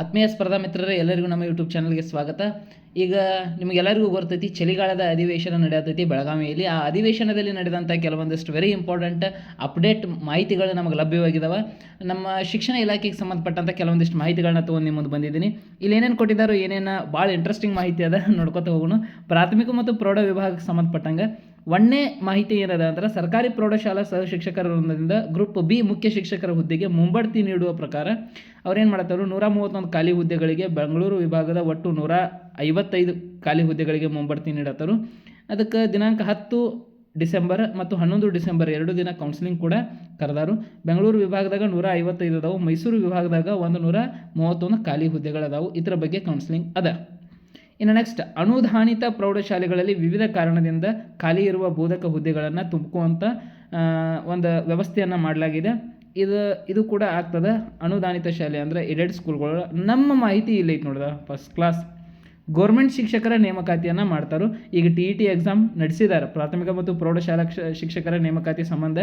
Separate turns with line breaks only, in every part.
ಆತ್ಮೀಯ ಸ್ಪರ್ಧಾ ಮಿತ್ರರೇ, ಎಲ್ಲರಿಗೂ ನಮ್ಮ ಯೂಟ್ಯೂಬ್ ಚಾನಲ್ಗೆ ಸ್ವಾಗತ. ಈಗ ನಿಮಗೆಲ್ಲರಿಗೂ ಗೊತ್ತೈತಿ ಚಳಿಗಾಲದ ಅಧಿವೇಶನ ನಡೆಯತೈತಿ ಬೆಳಗಾವಿಯಲ್ಲಿ. ಆ ಅಧಿವೇಶನದಲ್ಲಿ ನಡೆದಂಥ ಕೆಲವೊಂದಿಷ್ಟು ವೆರಿ ಇಂಪಾರ್ಟೆಂಟ್ ಅಪ್ಡೇಟ್ ಮಾಹಿತಿಗಳು ನಮಗೆ ಲಭ್ಯವಾಗಿದ್ದಾವೆ ನಮ್ಮ ಶಿಕ್ಷಣ ಇಲಾಖೆಗೆ ಸಂಬಂಧಪಟ್ಟಂಥ ಕೆಲವೊಂದಿಷ್ಟು ಮಾಹಿತಿಗಳನ್ನ ತೊಗೊಂಡು ನಿಮ್ಮ ಮುಂದೆ ಬಂದಿದ್ದೀನಿ. ಇಲ್ಲಿ ಏನೇನು ಕೊಟ್ಟಿದ್ದಾರೋ ಏನೇನು ಭಾಳ ಇಂಟ್ರೆಸ್ಟಿಂಗ್ ಮಾಹಿತಿ ಅದ ನೋಡ್ಕೊತ ಹೋಗೋಣ. ಪ್ರಾಥಮಿಕ ಮತ್ತು ಪ್ರೌಢ ವಿಭಾಗಕ್ಕೆ ಸಂಬಂಧಪಟ್ಟಂಗೆ. ಒಂದನೇ ಮಾಹಿತಿ ಏನದ ಅಂದ್ರೆ ಸರ್ಕಾರಿ ಪ್ರೌಢಶಾಲಾ ಸಹ ಶಿಕ್ಷಕರ ವೃಂದದಿಂದ ಗ್ರೂಪ್ ಬಿ ಮುಖ್ಯ ಶಿಕ್ಷಕರ ಹುದ್ದೆಗೆ ಮುಂಬಡ್ತಿ ನೀಡುವ ಪ್ರಕಾರ ಅವ್ರೇನು ಮಾಡ್ತಾರೆ ನೂರ ಮೂವತ್ತೊಂದು ಖಾಲಿ ಹುದ್ದೆಗಳಿಗೆ ಬೆಂಗಳೂರು ವಿಭಾಗದ ಒಟ್ಟು ನೂರ ಐವತ್ತೈದು ಖಾಲಿ ಹುದ್ದೆಗಳಿಗೆ ಮುಂಬಡ್ತಿ ನೀಡತ್ತರು. ಅದಕ್ಕೆ ದಿನಾಂಕ ಹತ್ತು ಡಿಸೆಂಬರ್ ಮತ್ತು ಹನ್ನೊಂದು ಡಿಸೆಂಬರ್ ಎರಡು ದಿನ ಕೌನ್ಸಿಲಿಂಗ್ ಕೂಡ ಕರೆದಾರು. ಬೆಂಗಳೂರು ವಿಭಾಗದಾಗ ನೂರ ಐವತ್ತೈದು ಅದಾವು, ಮೈಸೂರು ವಿಭಾಗದಾಗ ಒಂದು ನೂರ ಮೂವತ್ತೊಂದು ಖಾಲಿ ಹುದ್ದೆಗಳದಾವು. ಇದರ ಬಗ್ಗೆ ಕೌನ್ಸಿಲಿಂಗ್ ಅದ. ಇನ್ನು ನೆಕ್ಸ್ಟ್ ಅನುದಾನಿತ ಪ್ರೌಢಶಾಲೆಗಳಲ್ಲಿ ವಿವಿಧ ಕಾರಣದಿಂದ ಖಾಲಿ ಇರುವ ಬೋಧಕ ಹುದ್ದೆಗಳನ್ನು ತುಂಬುವಂಥ ಒಂದು ವ್ಯವಸ್ಥೆಯನ್ನು ಮಾಡಲಾಗಿದೆ. ಇದು ಇದು ಕೂಡ ಆಗ್ತದೆ. ಅನುದಾನಿತ ಶಾಲೆ ಅಂದರೆ ಎಡೆಡ್ ಸ್ಕೂಲ್ಗಳು ನಮ್ಮ ಮಾಹಿತಿ ಇಲ್ಲ ನೋಡಿದ ನೋಡ್ದ? ಫಸ್ಟ್ ಕ್ಲಾಸ್ ಗೋರ್ಮೆಂಟ್ ಶಿಕ್ಷಕರ ನೇಮಕಾತಿಯನ್ನು ಮಾಡ್ತಾರೋ. ಈಗ ಟಿ ಇ ಟಿ ಎಕ್ಸಾಮ್ ನಡೆಸಿದ್ದಾರೆ ಪ್ರಾಥಮಿಕ ಮತ್ತು ಪ್ರೌಢಶಾಲಾ ಕ್ಷ, ಶಿಕ್ಷಕರ ನೇಮಕಾತಿ ಸಂಬಂಧ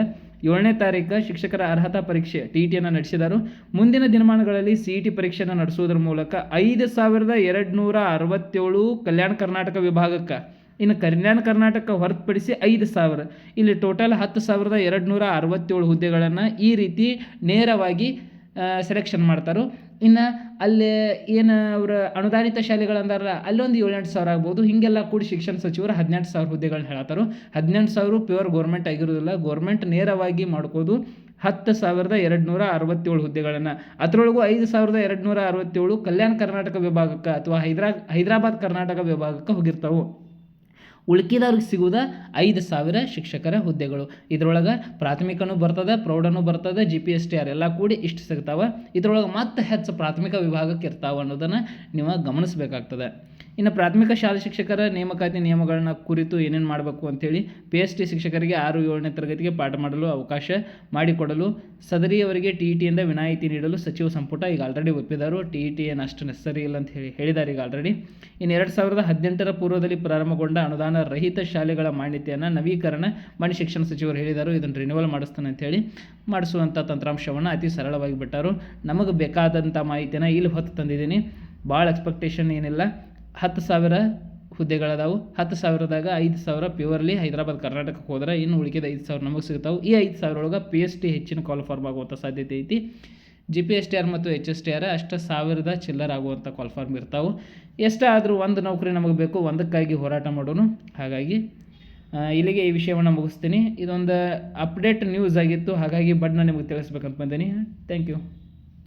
ಏಳನೇ ತಾರೀಕು ಶಿಕ್ಷಕರ ಅರ್ಹತಾ ಪರೀಕ್ಷೆ ಟಿ ಇ ಟಿಯನ್ನು ನಡೆಸಿದರು. ಮುಂದಿನ ದಿನಮಾನಗಳಲ್ಲಿ ಸಿ ಇ ಟಿ ಪರೀಕ್ಷೆಯನ್ನು ನಡೆಸುವುದರ ಮೂಲಕ ಐದು ಸಾವಿರದ ಎರಡು ನೂರ ಅರವತ್ತೇಳು ಕಲ್ಯಾಣ ಕರ್ನಾಟಕ ವಿಭಾಗಕ್ಕೆ, ಇನ್ನು ಕಲ್ಯಾಣ ಕರ್ನಾಟಕ ಹೊರತುಪಡಿಸಿ ಐದು ಸಾವಿರ. ಇಲ್ಲಿ ಟೋಟಲ್ ಹತ್ತು ಸಾವಿರದ ಎರಡು ನೂರ ಅರವತ್ತೇಳು ಹುದ್ದೆಗಳನ್ನು ಈ ರೀತಿ ನೇರವಾಗಿ ಸೆಲೆಕ್ಷನ್ ಮಾಡ್ತಾರೆ. ಇನ್ನು ಅಲ್ಲಿ ಏನು ಅವರ ಅನುದಾನಿತ ಶಾಲೆಗಳು ಅಲ್ಲೊಂದು ಏಳೆಂಟು ಸಾವಿರ ಆಗ್ಬೋದು. ಹೀಗೆಲ್ಲ ಕೂಡಿ ಶಿಕ್ಷಣ ಸಚಿವರು ಹದಿನೆಂಟು ಸಾವಿರ ಹುದ್ದೆಗಳನ್ನ ಹೇಳತ್ತಾರು. ಹದಿನೆಂಟು ಸಾವಿರ ಪ್ಯೂರ್ ಗೌರ್ಮೆಂಟ್ ಆಗಿರೋದಿಲ್ಲ. ಗೌರ್ಮೆಂಟ್ ನೇರವಾಗಿ ಮಾಡ್ಕೋದು ಹತ್ತು ಸಾವಿರದ ಎರಡು ನೂರ ಅರವತ್ತೇಳು ಹುದ್ದೆಗಳನ್ನು. ಅದರೊಳಗೂ ಐದು ಸಾವಿರದ ಎರಡು ನೂರ ಅರವತ್ತೇಳು ಕಲ್ಯಾಣ ಕರ್ನಾಟಕ ವಿಭಾಗಕ್ಕೆ ಅಥವಾ ಹೈದ್ರಾ, ಹೈದರಾಬಾದ್ ಕರ್ನಾಟಕ ವಿಭಾಗಕ್ಕೆ ಹೋಗಿರ್ತಾವೆ. ಉಳ್ಕಿದವ್ರಿಗೆ ಸಿಗುವುದ ಐದು ಸಾವಿರ ಶಿಕ್ಷಕರ ಹುದ್ದೆಗಳು. ಇದರೊಳಗೆ ಪ್ರಾಥಮಿಕನೂ ಬರ್ತದೆ, ಪ್ರೌಢನೂ ಬರ್ತದೆ G P S T R ಎಲ್ಲ ಕೂಡಿ ಇಷ್ಟು ಸಿಗ್ತಾವೆ. ಇದರೊಳಗೆ ಮತ್ತೆ ಹೆಚ್ಚು ಪ್ರಾಥಮಿಕ ವಿಭಾಗಕ್ಕೆ ಇರ್ತಾವೆ ಅನ್ನೋದನ್ನು ನೀವು ಗಮನಿಸಬೇಕಾಗ್ತದೆ. ಇನ್ನು ಪ್ರಾಥಮಿಕ ಶಾಲಾ ಶಿಕ್ಷಕರ ನೇಮಕಾತಿ ನಿಯಮಗಳನ್ನ ಕುರಿತು ಏನೇನು ಮಾಡಬೇಕು ಅಂಥೇಳಿ ಪಿ ಎಚ್ ಟಿ ಶಿಕ್ಷಕರಿಗೆ ಆರು ಏಳನೇ ತರಗತಿಗೆ ಪಾಠ ಮಾಡಲು ಅವಕಾಶ ಮಾಡಿಕೊಡಲು, ಸದರಿಯವರಿಗೆ ಟಿ ಇ ಟಿಯಿಂದ ವಿನಾಯಿತಿ ನೀಡಲು ಸಚಿವ ಸಂಪುಟ ಈಗ ಆಲ್ರೆಡಿ ಒಪ್ಪಿದರು. ಟಿ ಇ ಟಿ ಏನು ಅಷ್ಟು ನೆಸರಿ ಇಲ್ಲ ಅಂತ ಹೇಳಿ ಹೇಳಿದ್ದಾರೆ ಈಗ ಆಲ್ರೆಡಿ ಇನ್ನು ಎರಡು ಸಾವಿರದ ಹದಿನೆಂಟರ ಪೂರ್ವದಲ್ಲಿ ಪ್ರಾರಂಭಗೊಂಡ ಅನುದಾನ ರಹಿತ ಶಾಲೆಗಳ ಮಾನ್ಯತೆಯನ್ನು ನವೀಕರಣ ಮಾಡಿ ಶಿಕ್ಷಣ ಸಚಿವರು ಹೇಳಿದರು. ಇದನ್ನು ರಿನ್ಯೂವಲ್ ಮಾಡಿಸ್ತಾನೆ ಅಂತೇಳಿ ಮಾಡಿಸುವಂಥ ತಂತ್ರಾಂಶವನ್ನು ಅತಿ ಸರಳವಾಗಿ ಬಿಟ್ಟರು. ನಮಗೆ ಬೇಕಾದಂಥ ಮಾಹಿತಿನ ಇಲ್ಲಿ ಹೊತ್ತು ತಂದಿದ್ದೀನಿ. ಭಾಳ ಎಕ್ಸ್ಪೆಕ್ಟೇಷನ್ ಏನಿಲ್ಲ. ಹತ್ತು ಸಾವಿರ ಹುದ್ದೆಗಳದಾವು. ಹತ್ತು ಸಾವಿರದಾಗ ಐದು ಸಾವಿರ ಪ್ಯೂರ್ಲಿ ಹೈದರಾಬಾದ್ ಕರ್ನಾಟಕಕ್ಕೆ ಹೋದ್ರೆ ಇನ್ನು ಉಳಿಕೆದ ಐದು ಸಾವಿರ ನಮಗೆ ಸಿಗ್ತಾವೆ. ಈ ಐದು ಸಾವಿರ ಒಳಗೆ ಪಿ ಎಚ್ ಟಿ ಹೆಚ್ಚಿನ ಕ್ವಾಲಿಫಾರ್ಮ್ ಆಗುವಂಥ ಸಾಧ್ಯತೆ ಐತಿ. G P S T R ಮತ್ತು ಎಚ್ ಎಸ್ ಟಿ ಆರ್ ಅಷ್ಟು ಸಾವಿರದ ಚಿಲ್ಲರ್ ಆಗುವಂಥ ಕಾಲ್ಫಾರ್ಮ್ ಇರ್ತಾವೆ. ಎಷ್ಟೇ ಆದರೂ ಒಂದು ನೌಕರಿ ನಮಗೆ ಬೇಕು, ಒಂದಕ್ಕಾಗಿ ಹೋರಾಟ ಮಾಡೋನು. ಹಾಗಾಗಿ ಇಲ್ಲಿಗೆ ಈ ವಿಷಯವನ್ನು ಮುಗಿಸ್ತೀನಿ. ಇದೊಂದು ಅಪ್ಡೇಟ್ ನ್ಯೂಸ್ ಆಗಿತ್ತು. ಹಾಗಾಗಿ ಬಟ್ ನಾನು ನಿಮಗೆ ತಿಳಿಸ್ಬೇಕಂತ ಬಂದೀನಿ. Thank you